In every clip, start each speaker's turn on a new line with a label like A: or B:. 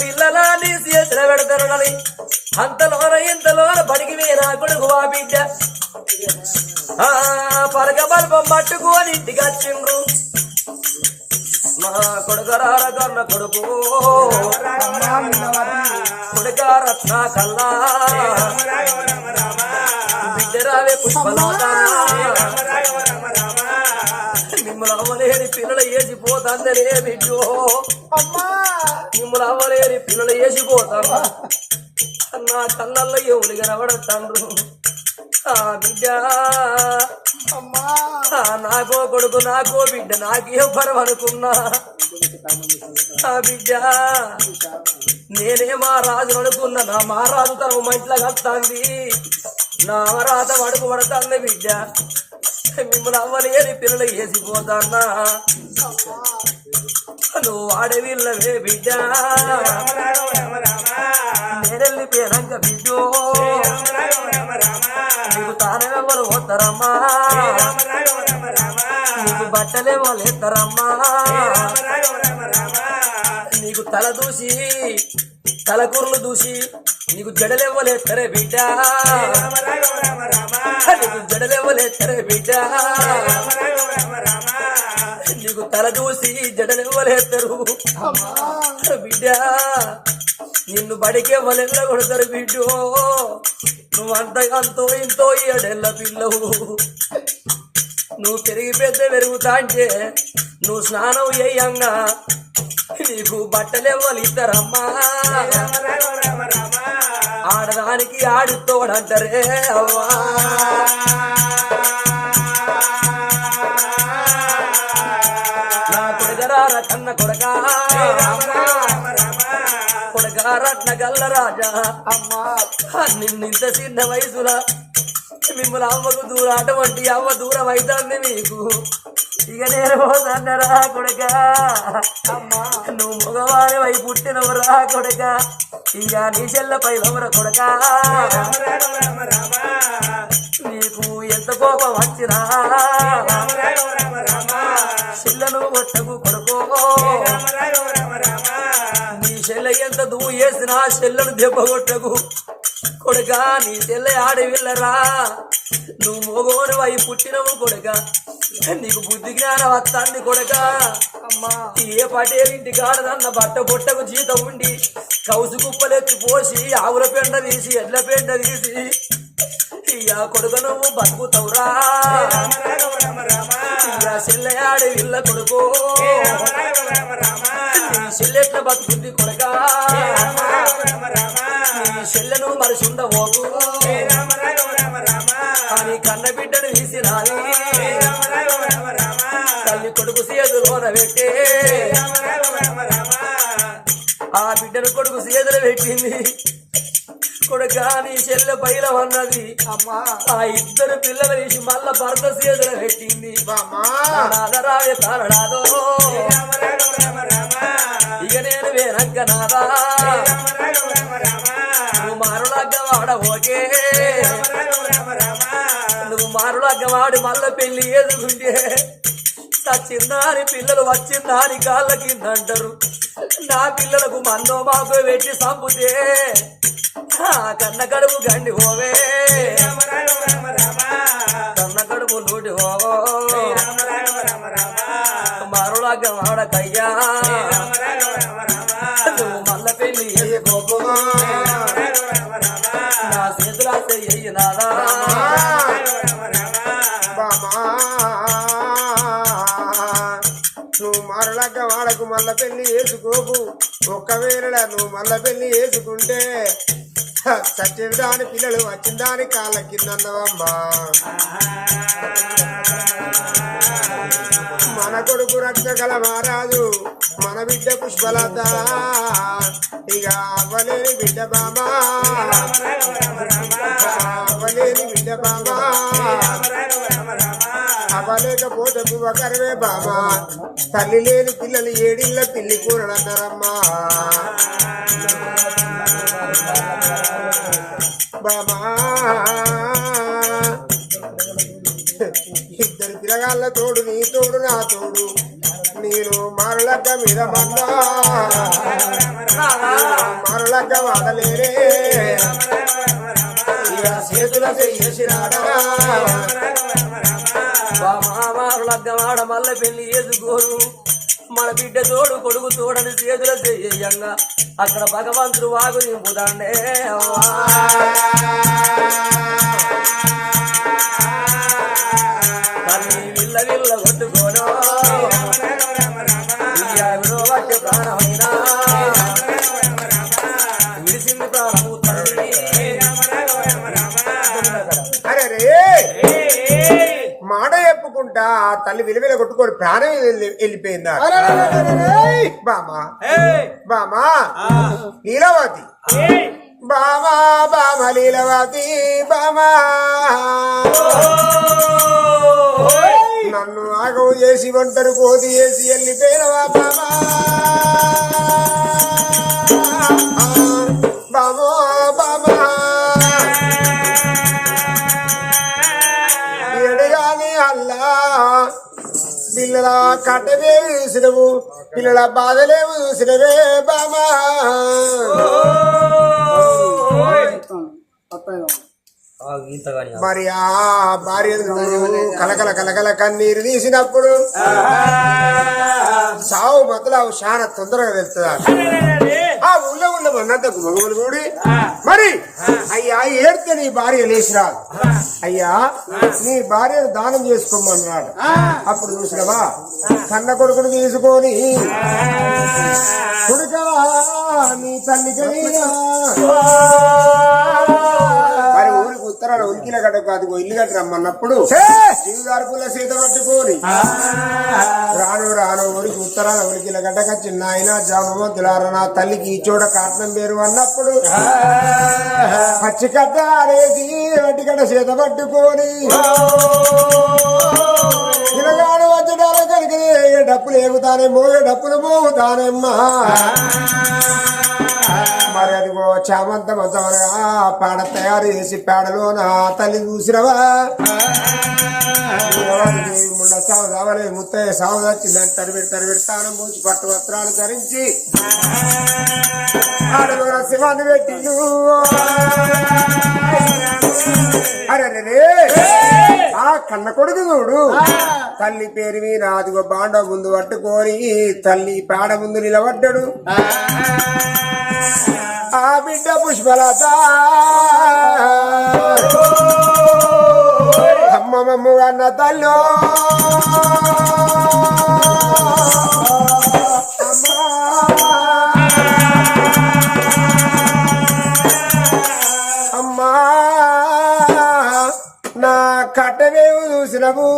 A: పిల్లల నీ చేతిలో పెడతారని అంతలోన ఇంతలోన బడికి వేనా కొడుకు ఆ బిడ్డ. ఆ పలక బల్బం పట్టుకొని ఇంటికి వచ్చిండ్రు. మా కొడుకరార కన్న కొడుకు. కొడుక రత్న కల్లా బిడ్డరావే పుష్పలత మిమ్మల్ని అవ్వలేని పిల్లలు వేసిపోతాందరే బిడ్డో మిమ్మల్ని అవ్వలేని పిల్లలు వేసిపోతాను నా కళ్ళల్లో ఎవరు కనబడతాండ్రు ఆ బిడ్డ. నాకో కొడుకు నాకో బిడ్డ నాకే పరం అనుకున్నా ఆ బిడ్డ. నేనే మా రాజు అనుకున్నా. నా మహారాజు తన మా ఇంట్లో నా రాత వడుకు పడుతుంది బిడ్డ. మిమ్మల్ని అవ్వలేని పిల్లలు వేసిపోతాన్నా నువ్వు ఆడవిల్లవే బిడ్డ. నేనెళ్ళిపోయాక బిడ్డో. నీకు తానెవరు పోతారమ్మా. నీకు బట్టలే వాళ్ళు ఎత్తారమ్మా నీకు తల దూసి తలకూరలు దూసి నీకు జడలేవ్వలేస్తారే బిడ్డ. నీకు జడలేవ్వలేస్తారే బిడ్డ. నీకు తల దూసి జడలెవ్వలేస్తారు బిడ్డ. నిన్ను బడికే వలెల్ల కొడతారు బిడ్డో. నువ్వు అంత అంతో ఇంతో ఏడెళ్ళ పిల్లవు. నువ్వు పెరిగి పెద్ద పెరుగుతా అంటే నువ్వు స్నానం చేయంగా. బట్టలెవ్వలు ఇద్దరమ్మా. ఆడదానికి ఆడితోడంటారే అవ్వా. నా కొడుకరార కన్న కొడక. రత్న గల్ల రాజా. అమ్మా నిన్నింత చిన్న వయసులా మిమ్మల్ని అమ్మకు దూరం అటువంటి అమ్మ దూరం అవుతుంది మీకు. ఇక నేను పోతన్నరా కొడక. నువ్వు మగవారి వై పుట్టినవరా కొడక. ఇక నీ చెల్ల పైలవర కొడక. నీకు ఎంత కోపం వచ్చినా? చెల్లను కొట్టకు కొడుకో. నీ చెల్ల ఎంత దువ్వు వేసినా చెల్లను దెబ్బ కొట్టకు. కొడుక నీ చెల్ల ఆడవిల్లరా. నువ్వు మోగోని వై పుట్టినవు కొడుక. నీకు బుద్ధి జ్ఞానం వస్తాంది కొడుక. ఏ పటేలింటి కాడదన్న బట్ట బొట్టకు జీతం ఉండి కౌసు కుప్పలెత్తి పోసి ఆవుల పెండ తీసి ఎడ్ల పెండ తీసి ఇయ్యా కొడుక నువ్వు బతుకుతావురా. ఇయ్యా చెల్లయాడు ఇళ్ళ కొడుకో. నీ చెల్లెట్ల బతుకుంది కొడక. నీ చెల్లెను మరిచి ఉండబోకు అని కన్న బిడ్డను తీసినాది తల్లి కొడుకు సేదులోన పెట్టే ఆ బిడ్డను కొడుకు సేదలు పెట్టింది కొడుక నీ చెల్లె బయలం అన్నది ఆ ఇద్దరు పిల్లలు తీసి మళ్ళా భర్త సేదల పెట్టింది. నాదరావే తారడాదో. ఇక నేను వేనక్క నాదా. నువ్వు మారులగ్గ వాడబోకే నువ్వు మారులగ్గ వాడి మళ్ళా పెళ్ళి ఎదుగుంటే చచ్చిందాని పిల్లలు వచ్చిందాని కాళ్ళ కింద అంటారు. నా పిల్లలకు మందో మాకు పెట్టి సంపుతే. కన్న కడుపు గండి పోవే కన్న కడుపు నూటి పోవో మరులగ్గ వాడకయ్యా నువ్వు మల్ల పెళ్ళి చేసుకోకు నా చేతులా నాదా
B: నువ్వు మరలక్క వాడకు మల్ల పెళ్ళి వేసుకోకు ఒక్కవేళ నువ్వు మల్ల పెళ్ళి వేసుకుంటే చచ్చిన దాని పిల్లలు వచ్చిన దాని కాళ్ళ కిందన్నవమ్మా మన కొడుకు రక్షగల మహారాజు మన బిడ్డ పుష్పలత. ఇక అవ్వలేని బిడ్డ బామా అవ్వలేని బిడ్డ బామా అవ్వలేకపోతే ఒకరివే బామా తల్లి లేని పిల్లలు ఏడిళ్ళ పిల్లి కూరడంటారమ్మా ఇద్దరు తిరగాళ్ళ తోడు నీ తోడు నా తోడు. నేను మరలక్క మీద మన్నా మరలక్క వాడలేరే ఇక చేతుల చేసినాడా?
A: వాడ మళ్ళీ పెళ్ళి చేసుకోరు. మన బిడ్డ తోడు కొడుకు తోడని చేతుల చేయంగా. అక్కడ భగవంతుడు వాగు
B: నింపుదండే ఆ తల్లి విలువల కొట్టుకొని ప్రాణం వెళ్ళి- వెళ్ళిపోయిందా? బామా బామా లీలావతి బామా బామ లీలావతి బామా నన్ను ఆగవు చేసి ఒంటరి కోతి చేసి వెళ్ళిపోయినవా బామా బామో బామా పిల్లల కట్టవే చూసినవు పిల్లల బాధలేవు చూసినవే బామా. మరి ఆ భార్య కలకల కలకల కన్నీరు తీసినప్పుడు సావు మొదలు చాలా తొందరగా వెళ్తుందా? ఆ ఊళ్ళో ఉన్న మన్నంతకు మగవులు కూడి మరి అయ్యా ఏడితే నీ భార్య లేచిరాదు అయ్యా నీ భార్యను దానం చేసుకోమన్నాడు. అప్పుడు చూసినవా? కన్న కొడుకును తీసుకొని కొడుకవా నీ తల్లికి మరి ఊరికి ఉత్తరాలు ఉలికిల గడ్డ కాదు ఇల్లు గట్ట రమ్మన్నప్పుడు జీవిదార్పుల సీత పట్టుకొని. రాను రాను ఊరికి ఉత్తరాల ఉలికిల గడ్డక చిన్నాయన జామవంతులార నా తల్లికి ఈ చోట కారణం పేరు అన్నప్పుడు పచ్చి కట్ట ఆడేసి వడ్డి గడ్డ సీత పట్టుకొని. పిల్లగాడు వచ్చడాల కనుక డప్పులు ఏగుతానే మోగే డప్పులు మోగుతానేమ్మా. మరి అదిగో చామంత మంచమనగా పేడ తయారు చేసి పేడలో నా తల్లి చూసినవా? ముళ్ళ సాగు కావాలి ముత్తయ్య సాగు వచ్చిందని తరిబెడి తరిబెడి తానం పోసి పట్టు వస్త్రాలు ధరించి ఆడలో శివాన్ని పెట్టి అరే ఆ కన్న కొడుకు చూడు. తల్లి పేరు మీద అదిగో బాండ ముందు పట్టుకొని తల్లి పేడ ముందు నిలబడ్డాడు. బిడ్డ పుష్పలత. అమ్మమ్మ అన్న తల్లో. అమ్మా నా కట్టవేవు చూసినవు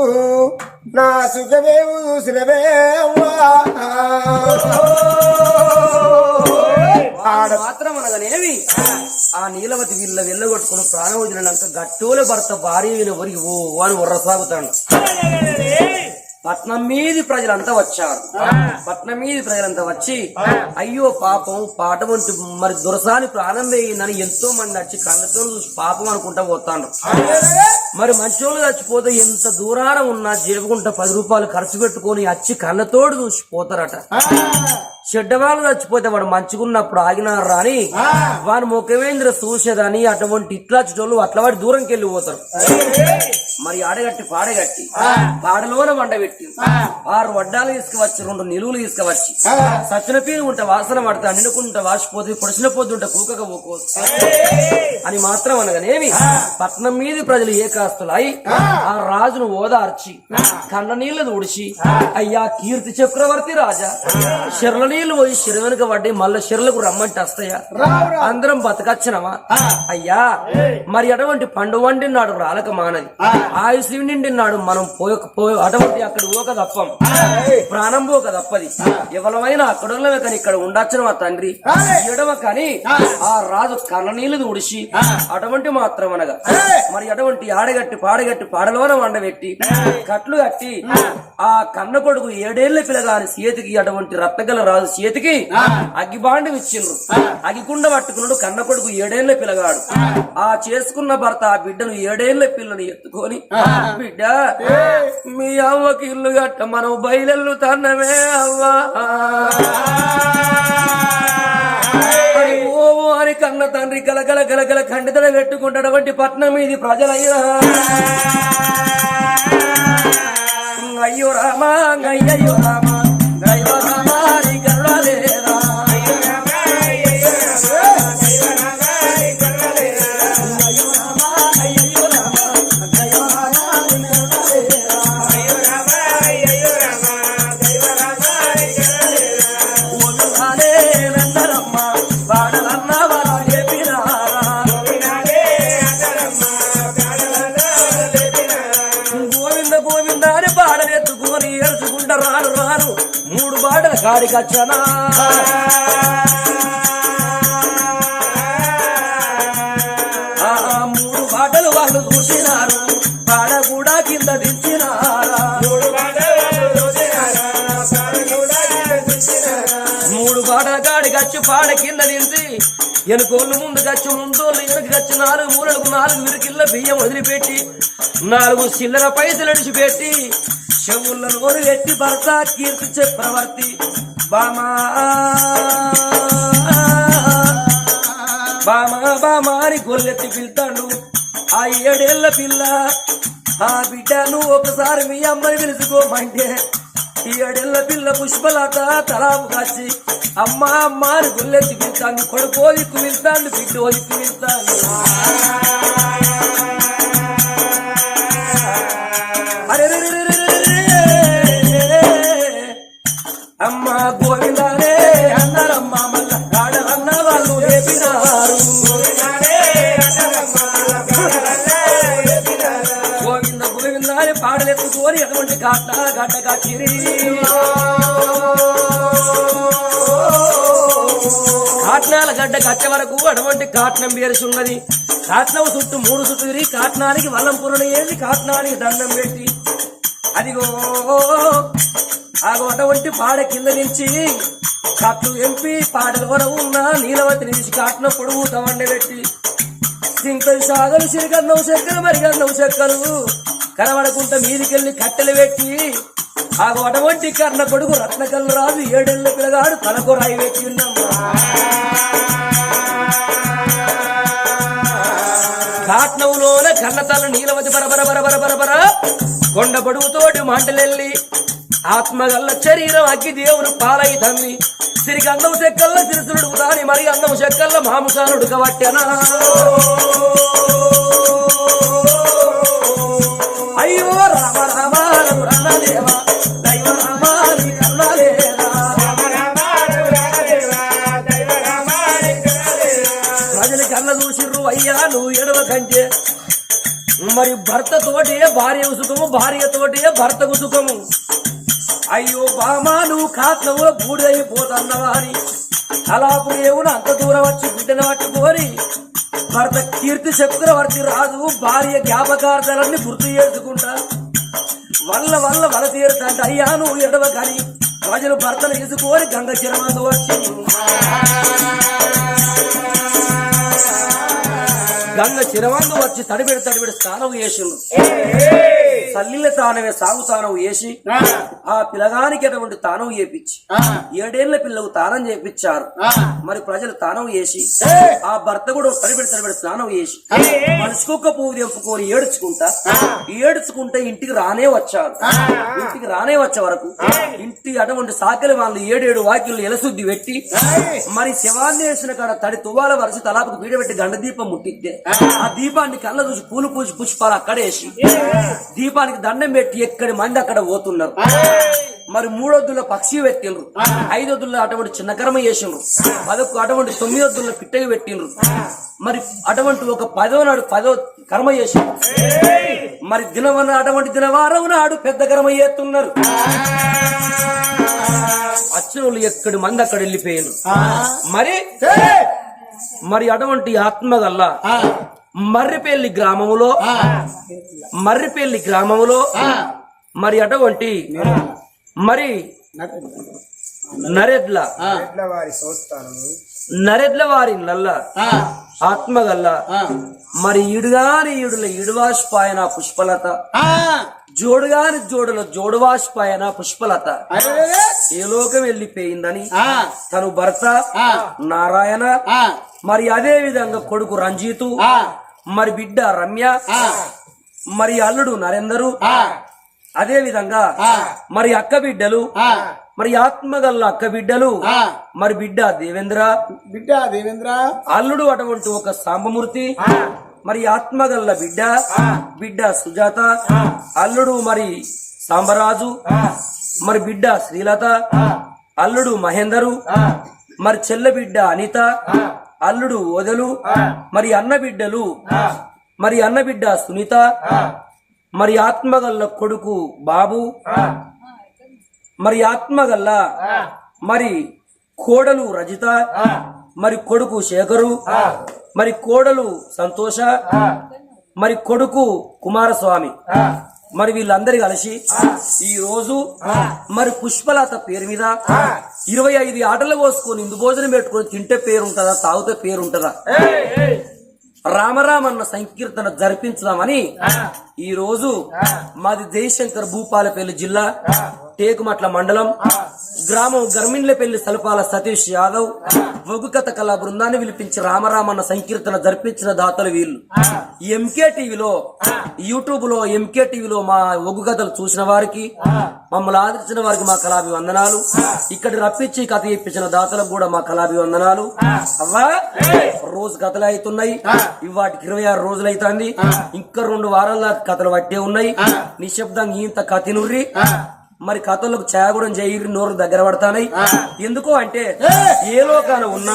B: నా సుఖవేవు చూసినవే అమ్మా.
A: ఆ నీలవతి వీళ్ళ వెళ్ళగొట్టుకుని ప్రాణం వదిలినాక గట్టోల భర్త భార్య ఒరికి ఓ అని ఉర్రసాగుతాడు పట్నం మీది ప్రజలంతా వచ్చారు. పట్నం మీది ప్రజలంతా వచ్చి అయ్యో పాపం పాట వంటి మరి దురసాని ప్రాణం వేయిందని ఎంతో మంది వచ్చి కళ్ళతో చూసి పాపం అనుకుంటా పోతాండ్రు. మరి మంచోళ్ళు చచ్చిపోతే ఎంత దూరాన ఉన్నా జేబుకుంటా పది రూపాయలు ఖర్చు పెట్టుకొని వచ్చి కళ్ళతోడు చూసి పోతారట. చెడ్డవాళ్ళు చచ్చిపోతే వాడు మంచుకున్నప్పుడు ఆగినారు రాని వాని ముఖమేంద్ర చూసేదని అటువంటి ఇట్లా చుట్టోళ్ళు అట్లా వాడి దూరంకి వెళ్ళి పోతారు. మరి ఆడగట్టి పాడగట్టి పాడలోన వండ పెట్టి ఆరు వడ్డాలు తీసుకువచ్చి రెండు నిలువులు తీసుకువచ్చి సచిన పీరు ఉంటే వాసన పడతా నిండుకుంటే వాసిపోతే పొడిచిన పొద్దుంటే కూకక పోకో అని మాత్రం అనగానేమి పట్నం మీది ప్రజలు ఏకాస్తులై ఆ. రాజును ఓదార్చి కన్న నీళ్ళు తుడిచి అయ్యా కీర్తి చక్రవర్తి రాజా శిరల నీళ్ళు పోయి శిర వెనుక పడ్డి మళ్ళా శిరలకు రమ్మంటే వస్తాయా? అందరం బతకచ్చినవా? అయ్యా మరి అటువంటి పండు వండినాడు రాలక మానది. ఆయుష్ నిండినాడు మనం పోయక పోయ అటువంటి అక్కడ పోక తప్పం. ప్రాణం పోక తప్పది. ఎవరమైనా అక్కడోళ్ళమే కానీ ఇక్కడ ఉండొచ్చిన మా తండ్రి ఎడమ కానీ ఆ. రాజు కన్న నీళ్ళు తుడిచి అటువంటి మాత్రం అనగా మరి అటువంటి ఆడగట్టి పాడగట్టి పాడలోన వండబెట్టి కట్లు కట్టి ఆ. కన్న కొడుకు ఏడేళ్ళ పిల్లగాని చేతికి అటువంటి రత్తగల రాజు రాజు చేతికి అగ్గిబాండి ఇచ్చిండ్రు అగికుండ పట్టుకున్నాడు కన్న కొడుకు ఏడేళ్ళ పిల్లగాడు. ఆ. చేసుకున్న భర్త ఆ బిడ్డను ఏడేళ్ళ పిల్లని ఎత్తుకొని బిడ్డ మీ అవ్వకి ఇల్లు గట్ట మనం బయలు తన్నమే అవ్వా అని కన్న తండ్రి గలగల గలగల ఖండితలు పెట్టుకుంటాడు పట్నం ఇది ప్రజలయ్యా. అయ్యో రామా అయ్యయ్యో రామా దైవ రామా రాను రాను మూడు బాటల కాడికచ్చనా మూడు బాటలు వాళ్ళు చూసినారు. కూడా కింద దించినారా. మూడు బాటల కాడి గచ్చు పాడ కింద దించి ఎనుకోళ్ళు ముందు గచ్చు ముందోళ్ళు వెనక గచ్చు నాలుగు మూలలకు నాలుగు విరికిళ్ళ బియ్యం వదిలిపెట్టి నాలుగు చిల్లర పైసలు అడిచిపెట్టి చెవులను నోరు ఎట్టి భర్త కీర్తి చక్రవర్తి బామా. బామా బామా అని గొల్లెత్తి పిలుతాడు. ఆ ఏడేళ్ళ పిల్ల. ఆ బిడ్డ నువ్వు ఒకసారి మీ అమ్మని పిలుచుకోమంటే ఈ ఏడేళ్ళ పిల్ల పుష్పలత తలాపు కాచి అమ్మ అమ్మ అని గొల్లెత్తి పిలుతాను కొడుకో దిక్కు పిలుతాడు బిడ్డో పాడలెత్తుకొని గడ్డ కచ్చిరి కాట్నాల గడ్డ కచ్చే వరకు అటువంటి కాట్నం పేరుసి ఉన్నది కాట్నం చుట్టూ మూడు చుట్టూ తిరిగి కాట్నానికి వల్లం పురుడు ఏది కాట్నానికి దండం పెట్టి. అదిగో ఆగో అటువంటి పాడ కింద నుంచి కట్లు ఎంపి పాటలు వర ఉన్న నీలవతి నుంచి కాట్న పొడుగు తవండి పెట్టి. సింకలు సాగలు సిరికన్నవు చెక్కలు మరిగన్నవు చెక్కలు. కనబడకుండా మీదికెళ్ళి కట్టెలు పెట్టి ఆ అటువంటి కర్ణ కొడుకు రత్నకల్లు రాజు ఏడెళ్ళ పిల్లగాడు తలకు రాయి పెట్టి ఉన్నాము కాట్నవులోన కన్నతల నీలవతి బరబర బరబర బరబర కొండ పొడుగుతోటి మాటలెల్లి ఆత్మగల్ల శరీరం అగ్గి దేవుడు పాలై తమ్మి సిరికి అందం చెక్కల్ల సిరిసులుడు దాని మరి అందం చెక్కల్ల మాంసాలుడు కవట్టెనా అయ్యో రామ రామ రన్నదేవ దైవ రామ నీ ప్రజలు కన్న చూసిర్రు అయ్యా నువ్వు ఎడవ కంటే. మరి భర్త తోటే భార్య సుఖము భార్య తోటే భర్తకు సుఖము అయ్యో బామా నువ్వు కాట్లవులో బూడిదైపోతున్నావా అని. అలాపు ఏమున అంత దూరం వచ్చి బిడ్డను పట్టుకోరి భర్త కీర్తి చక్రవర్తి రాజు భార్య జ్ఞాపకార్థాలన్నీ గుర్తు చేసుకుంటా. వల్ల వల్ల వల తీరుతంట అయ్యా నువ్వు ఎడవ కానీ ప్రజలు భర్తను ఎదుకోని గంగ చిరమందు వచ్చి గంగ చిరవందు వచ్చి తడిబెడి తడిబెడి స్నానం చేసిండు. తల్లిల తానమే సాగు తానం వేసి ఆ. పిల్లగానికి అటువంటి తానం చేపించి ఏడేళ్ళ పిల్లకు తానం చేపించారు. మరి ప్రజలు తానం చేసి ఆ భర్త కూడా తడిబెడి తడిబెడి స్నానం చేసి మనసుకొక్క పువ్వు తెంపుకొని ఏడ్చుకుంటా ఏడ్చుకుంటే ఇంటికి రానే వచ్చారు. ఇంటికి రానే వచ్చే వరకు ఇంటి అటువంటి సాకలి వాళ్ళు ఏడేడు వాకిళ్ళు ఎలశుద్ధి పెట్టి మరి శవాన్ని వేసిన కాడ తడి తువ్వాల వరసి తలాపుకు బీడ పెట్టి గండ దీపం ముట్టిద్దే. ఆ దీపాన్ని కళ్ళ చూసి పూలు పూసి పుష్పాలు అక్కడేసి దీపానికి దండం పెట్టి ఎక్కడి మంది అక్కడ పోతున్నారు? మరి మూడొద్దుల పక్షి పెట్టిండ్రు. ఐదొద్దుల అటువంటి చిన్న కర్మ చేసిండ్రు. పదకు అటువంటి తొమ్మిదొద్దుల పిట్టకి పెట్టిండ్రు. మరి అటువంటి ఒక పదో నాడు పదో కర్మ చేసిండ్రు. మరి దినవన అటువంటి దినవారం నాడు పెద్ద కర్మ చేస్తున్నారు. వచ్చిన వాళ్ళు ఎక్కడి మంది అక్కడ వెళ్ళిపోయారు మరి మరి అటువంటి ఆత్మగల్ల మర్రిపల్లి గ్రామములో మర్రిపల్లి గ్రామములో మరి అటువంటి మరి నరెడ్ల నరెడ్ల వారి ఆత్మగల్ల మరి ఇడుగాని ఇడుల ఈడువాష్ పాయన
C: పుష్పలత
A: జోడుగాని జోడుల జోడువాష్పాయన పుష్పలత.
C: అరే,
A: ఏ లోకం వెళ్ళిపోయిందని? తను భర్త నారాయణ మరి అదే విధంగా కొడుకు రంజితు మరి బిడ్డ రమ్య మరి అల్లుడు నరేందరు అదే విధంగా. మరి అక్క బిడ్డలు మరి ఆత్మగల్ల అక్క బిడ్డలు. మరి బిడ్డ దేవేంద్ర
C: బిడ్డ దేవేంద్ర.
A: అల్లుడు అటువంటి ఒక సాంబమూర్తి మరి ఆత్మగల్ల బిడ్డ బిడ్డ సుజాత అల్లుడు మరి సాంబరాజు మరి బిడ్డ శ్రీలత అల్లుడు మహేందరు మరి చెల్ల బిడ్డ అనిత అల్లుడు ఓదలు మరి అన్న బిడ్డలు మరి అన్న బిడ్డ సునీత మరి ఆత్మగల్ల కొడుకు బాబు మరి ఆత్మగల్ల మరి కోడలు రజిత మరి కొడుకు శేఖరు మరి కోడలు సంతోష మరి కొడుకు కుమారస్వామి. మరి వీళ్ళందరి కలిసి ఈ రోజు మరి పుష్పలత పేరు మీద ఇరవై ఐదు ఆటలు కోసుకొని ఇందు భోజనం పెట్టుకొని తింటే పేరు ఉంటుందా తాగితే పేరు ఉంటుందా రామరామన్న సంకీర్తన జరిపించుదామని ఈ రోజు మాది జయశంకర్ భూపాలపల్లి జిల్లా టేకుమట్ల మండలం గ్రామం గర్మిండ్లపల్లి సలపాల సతీష్ యాదవ్ వగుకథ కళా బృందాన్ని పిలిపించి రామరామన్న సంకీర్తన జరిపించిన దాతలు వీళ్ళు. ఎంకే టీవీలో యూట్యూబ్లో ఎంకే టీవీలో మా ఒగ్గు కథలు చూసిన వారికి మమ్మల్ని ఆదరించిన వారికి మా కళాభివందనాలు. ఇక్కడ రప్పించి కథ ఇప్పించిన దాతలకు కూడా మా కళాభివందనాలు. అవ్వా? రోజు కథలు అవుతున్నాయి ఇవాటికి ఇరవై ఆరు రోజులు అవుతుంది ఇంకా రెండు వారాల కథలు పట్టే ఉన్నాయి. నిశ్శబ్దంగా ఇంత కథనుర్రి. మరి కథలకు ఛాయగూడం చేయరి నోరు దగ్గర పడతానై? ఎందుకు అంటే ఏ. లోకాన ఉన్నా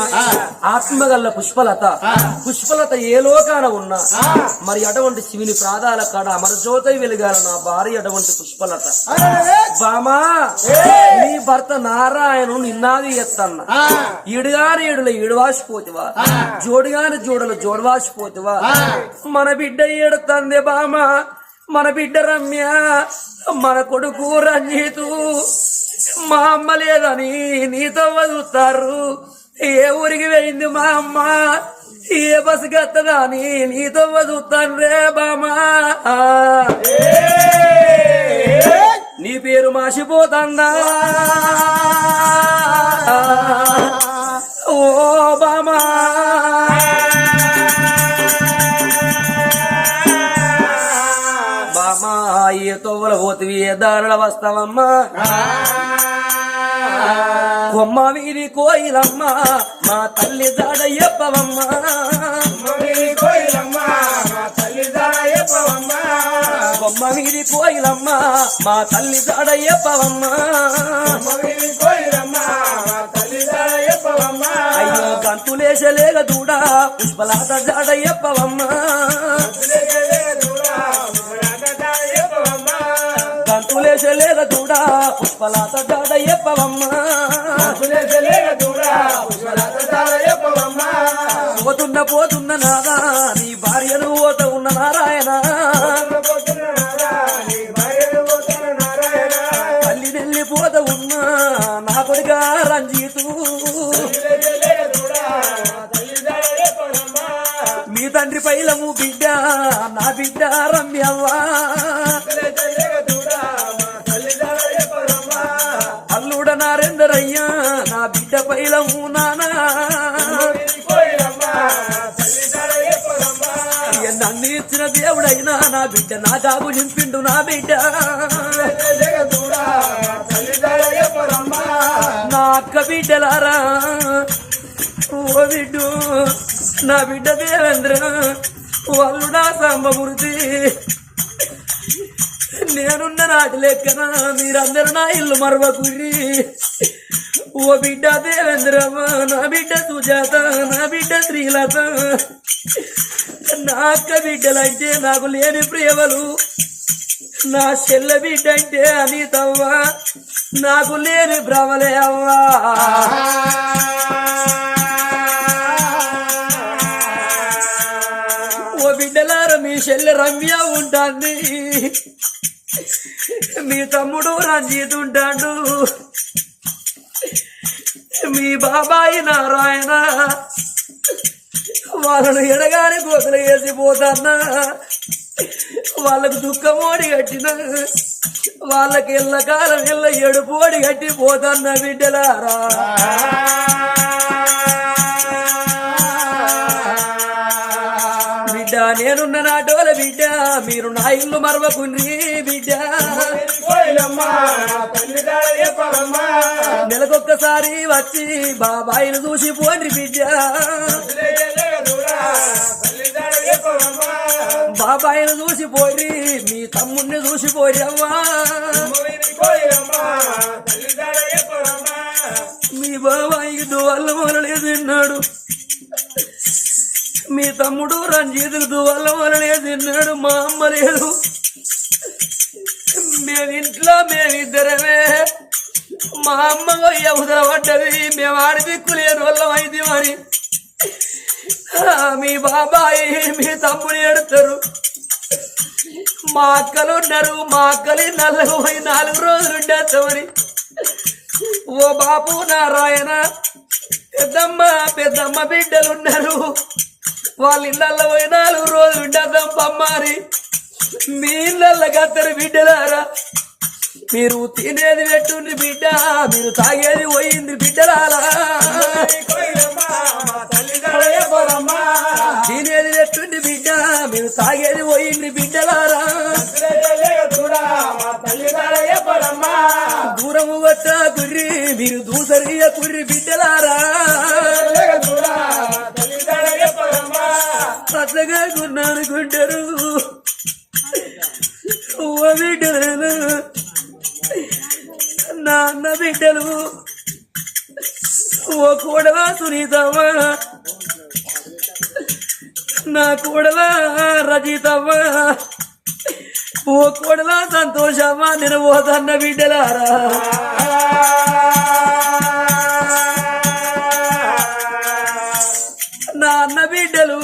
A: ఆత్మగల్ల పుష్పలత పుష్పలత ఏ లోకాన ఉన్నా మరి అటువంటి శివుని ప్రాదాల కాడ అమరజ్యోతి వెలుగాల నా భార్య అటువంటి పుష్పలత. బామా నీ భర్త నారాయణ నిన్నాది ఎత్తన్న. ఈడుగాని ఈడుల ఈడువాసిపోతివా? జోడిగాని జోడుల జోడవాసిపోతివా? మన బిడ్డ ఏడుతందే బామా మన బిడ్డ రమ్య మన కొడుకు రంజితు. మా అమ్మ లేదని నీతో వదులుతారు. ఏ ఊరికి వెళ్ళింది మా అమ్మ? ఏ బస్ కత్తదా అని నీతో వదులుతాను రే బామా నీ పేరు మాసిపోతుందా ఓ బామా ఏ పోతివి దారుల వస్తావమ్మా. కొమ్మ వీరి కోయిలమ్మ మా తల్లి దాడ ఎప్పవమ్మా. కొమ్మ వీరి కోయిలమ్మ మా తల్లి దాడ ఎప్పవమ్మా. అయ్యో గంతులేసలేగ దూడ పుష్పలాట జాడ ఎప్పవమ్మా. గంతులేసలేగ దూడ పుష్పలాట జాడ ఎప్పవమ్మా పోతున్న పోతున్న నాదా నీ భార్యను పోత ఉన్న నారాయణ. తల్లి పోత ఉన్న నా కొడుక రంజితు. మీ తండ్రి పైలము బిడ్డ నా బిడ్డ రమ్యవ్వా. నారేందరయ్యా నా బిడ్డ పైలము నానా నన్ను ఇచ్చిన దేవుడైనా నా బిడ్డ నా కాగు నింపిండు నా బిడ్డ. నా అక్క బిడ్డలారా ఓ బిడ్డు నా బిడ్డ దేవేంద్ర వాళ్ళు నా సాంబమూర్తి నేనున్న నాటి లెక్కన మీరందరూ నా ఇల్లు మరవకుర్రి. ఓ బిడ్డ దేవేంద్రమ్మ నా బిడ్డ సుజాత నా బిడ్డ శ్రీలత. నా అక్క బిడ్డలంటే నాకు లేని ప్రేమలు. నా చెల్ల బిడ్డ అంటే అనితవ్వ నాకు లేని భ్రమలే అవ్వా. చెల్లె రమ్య ఉంటుంది మీ తమ్ముడు రంజిత్ ఉంటాడు. మీ బాబాయి నారాయణ వాళ్ళను ఎడగానే కోతలు వేసిపోతాన్నా వాళ్ళకు దుఃఖం ఓడి కట్టిన వాళ్ళకి ఎల్ల కాలం ఎల్ల ఎడుపు ఓడి కట్టిపోతాన్న బిడ్డలారా. నేనున్న నాటోల బిడ్డ మీరు నా ఇల్లు మరవకుండ్రి బిడ్డ. నెలకొక్కసారి వచ్చి బాబాయిని చూసి పోండి బిడ్డ. బాబాయిని చూసి పోయి మీ తమ్ముడిని చూసి పోయి అమ్మా. మీ బాబాయికి దువల్ల మొలలే తిన్నాడు మీ తమ్ముడు రంజిత్కు దువల్ల మొలలే తిన్నాడు మా అమ్మ లేదు. మేమింట్లో మేమిద్దరమే మా అమ్మ ఎవదర పడ్డది మేము ఆడి దిక్కు లేని వాళ్ళం అయితే మరి. మీ బాబాయి మీ తమ్ముడు ఎడతారు మా అక్కలు ఉన్నారు మా అక్కలు నల్లగు పోయి నాలుగు రోజులు ఉండేస్తామని ఓ బాపు నారాయణ పెద్దమ్మ పెద్దమ్మ బిడ్డలు ఉన్నారు. వాళ్ళ ఇళ్ళల్లో పోయి నాలుగు రోజులు ఉండేద్దాం పమ్మారి మీ ఇళ్ళల్లో కత్తరు బిడ్డలారా? మీరు తినేది పెట్టుండి బిడ్డ మీరు తాగేది పోయింది బిడ్డలారా? తినేది పెట్టుండి బిడ్డ మీరు తాగేది పోయింది బిడ్డలారా? దూరము వచ్చా కుర్రి మీరు దూసరియ కుర్రి బిడ్డలారా? పచ్చగా కొన్నానుకుంటారు ఓ బిడ్డలు. నాన్న బిడ్డలు. ఓ కూడలా సునీతమ్మ నా కూడలా రజితమ్మ ఓ కూడలా సంతోషమ్మా నేను పోతన్న బిడ్డలారా. నాన్న బిడ్డలు.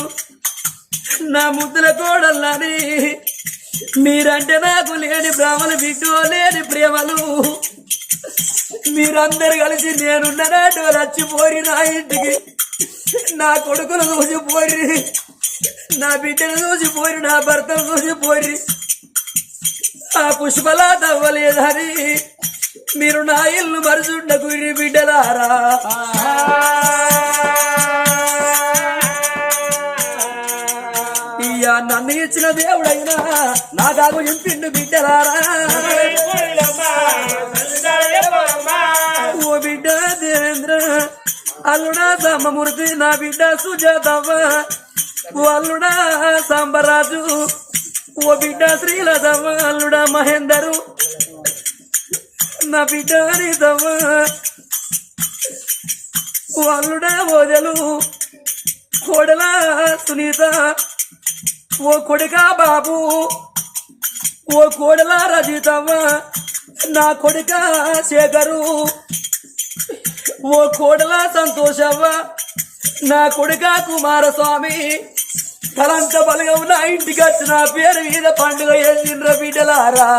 A: నా ముద్దుల కోడల్లని మీరంటే నాకు లేని భ్రమలు బిడ్డు లేని ప్రేమలు. మీరందరు కలిసి నేనున్న నాటి రచ్చిపోయి నా ఇంటికి నా కొడుకును చూసిపోయి నా బిడ్డను చూసిపోయి నా భర్తను చూసిపోయి ఆ పుష్పలా తవ్వలేదని మీరు నా ఇల్లు మరుచుండకు బిడ్డలారా. అయ్యా నన్ను ఇచ్చిన దేవుడైనా నా ఇంపిండు బిడ్డలారా. ఓ బిడ్డ దేవేంద్ర అల్లుడా సామమూర్తి నా బిడ్డ సుజాతవ్వ ఓ అల్లుడా సాంబరాజు ఓ బిడ్డ శ్రీలతవ్వ అల్లుడా మహేందరు నా బిడ్డ హరితవ్వ ఓ అల్లుడా ఓదలు కోడల సునీత ఓ కొడుకా బాబు ఓ కోడల రజితవ్వ నా కొడుక శేఖరు ఓ కోడల సంతోషవ్వ నా కొడుక కుమారస్వామి. తలంత బలగవు నా ఇంటికి వచ్చి నా పేరు మీద పండుగ చేసిండ్ర బిడ్డలారా?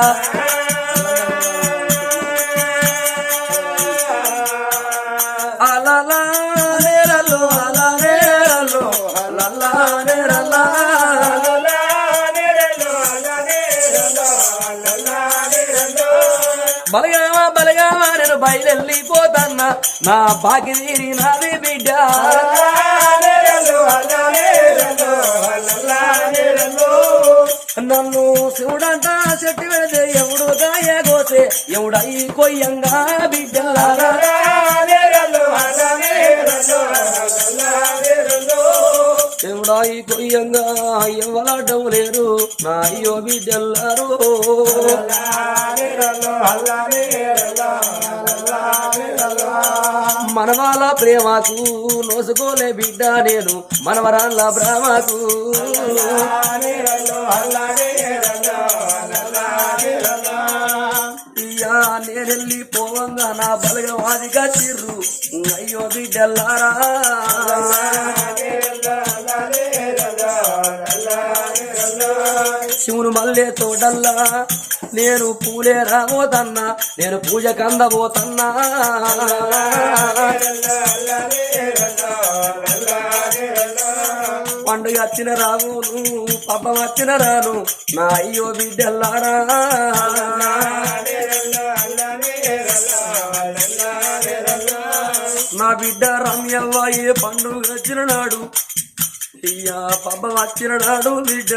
A: బలగామా బలగామా నేను బయలెళ్ళిపోతన్నా. నా బాకి తీరి నాది బిడ్డ. నన్ను శివుడంట చెట్టు వెళితే ఎవడు దాయగోతే ఎవడై కొయ్యంగా బిడ్డ. ఎవడాయి కొయ్యంగా ఎవలాడడం లేరు. నా అయ్యో బిడ్డెల్లారు. మనవాల ప్రేమకు నోసుకోలే బిడ్డ నేను మనవరాళ్ళ ప్రేమకు. ఇయ్యా నేనెళ్ళి పోవంగా నా బలగవాదిగా చిర్రు. అయ్యో బిడ్డల్లారా. శివుని మల్లె తోటల్లా నేను పూలే రాబోతన్నా నేను పూజ కందబోతన్నా. పండుగ వచ్చిన రావును పాపం వచ్చిన రాను నా అయ్యో బిడ్డల్లారా. నా బిడ్డ రమ్యవ్వ ఏ పండుగ వచ్చిన నాడు అయ్యా పబ్బం వచ్చిన నాడు బిడ్డ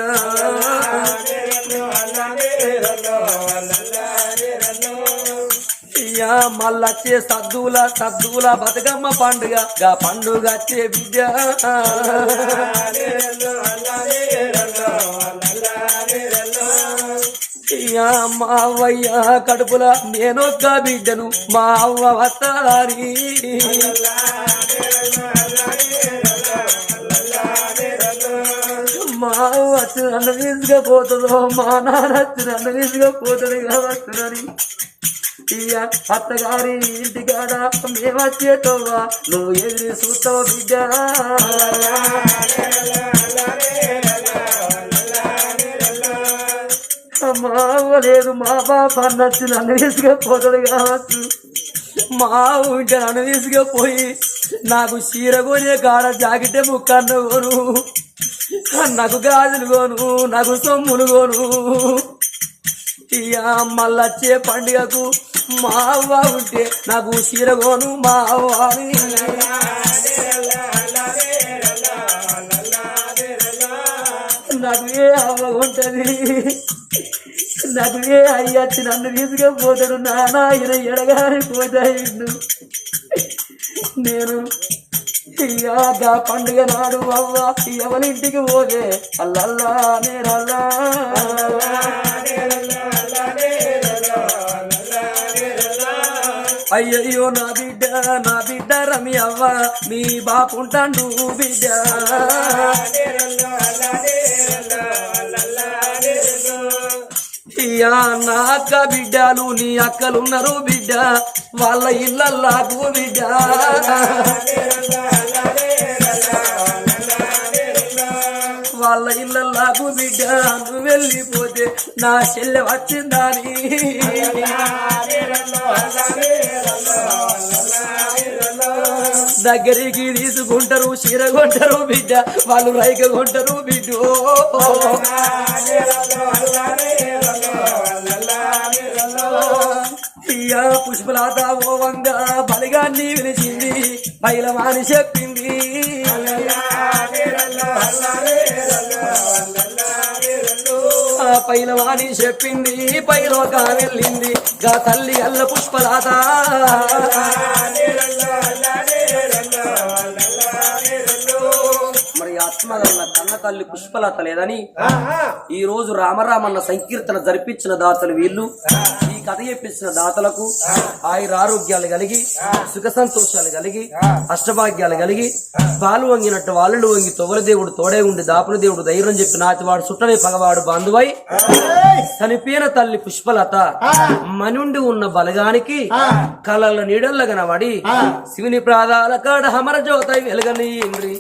A: మళ్ళొచ్చే సద్దుల సద్దుల బతుకమ్మ పండుగ. గా పండుగ వచ్చే విద్య. మావయ్య మా అవ్వయ్య కడుపుల నేనొక్క బిడ్డను మా అవ్వ వస్తారి. మా అవ్వ వచ్చి నన్ను తీసుకపోతుందో మా నాన్న వచ్చి నన్ను తీసుకపోతుంది కావచ్చునని ఇయ్య అత్తగారి ఇంటికాడ మేమచ్చేటోవా నువ్వు ఎదురు చూస్తావు బిడ్డ? మా లేదు మా బాప నచ్చి నన్ను తీసుకపోతాడు కావచ్చు మా ఉంటే నన్ను తీసుకుపోయి నాకు చీర కొనే కాడ జాకెట్ ముక్కన్న కొను నాకు గాజులు గోను నాకు సొమ్ములు గోను ఇక మళ్ళొచ్చే పండుగకు మా అవ్వ ఉంటే నాకు చీరగోను మా అవ్వని నాకు ఏ అవ్వ నాకు ఏ అయ్యచ్చి నన్ను తీసుకపోతాడు నానా ఈయన ఎడగానే పోతాయి నేను ఇక పండుగ నాడు అవ్వ? ఎవరింటికి పోదే? అల్లల్లా నేరల్లా అయ్యయ్యో నా బిడ్డ నా బిడ్డ రమి అవ్వ. మీ బాపుంటాండు బిడ్డ. ఇయ్యా నా అక్క బిడ్డలు నీ అక్కలున్నారు బిడ్డ. వాళ్ళ ఇళ్ళల్లాకు బిడ్డ. వాళ్ళ ఇళ్ళల్లాగు బిడ్డ నువ్వు వెళ్ళిపోతే నా చెల్లె వచ్చిందని దగ్గరికి తీసుకుంటారు చీర కొంటారు బిడ్డ వాళ్ళు రైక కొంటారు బిడ్డ. ఇయ్యా ఓ వంగ బలిగాన్ని విలిచింది బయలవాని చెప్పింది. పైన పైలవాణి చెప్పింది పైలోక వెళ్ళింది. గా తల్లి అల్ల పుష్పలత. లక్ష్మణన్న కన్న తల్లి పుష్పలత లేదని ఈ రోజు రామరామన్న సంకీర్తన జరిపించిన దాతలు వీళ్ళు. ఈ కథ చెప్పించిన దాతలకు ఆయుర ఆరోగ్యాలు కలిగి సుఖ సంతోషాలు కలిగి అష్టభాగ్యాలు కలిగి పాలు వంగినట్టు వాళ్ళు వంగి తొవల దేవుడు తోడే ఉండి దాపుల దేవుడు ధైర్యం చెప్పి నాటివాడు చుట్టనే పగవాడు బంధువై చనిపోయిన తల్లి పుష్పలత మనుండి ఉన్న బలగానికి కలల నీడల్ల కనబడి శివుని ప్రాదాల కాడ హమర జ్యోతై వెలగనీయండ్రి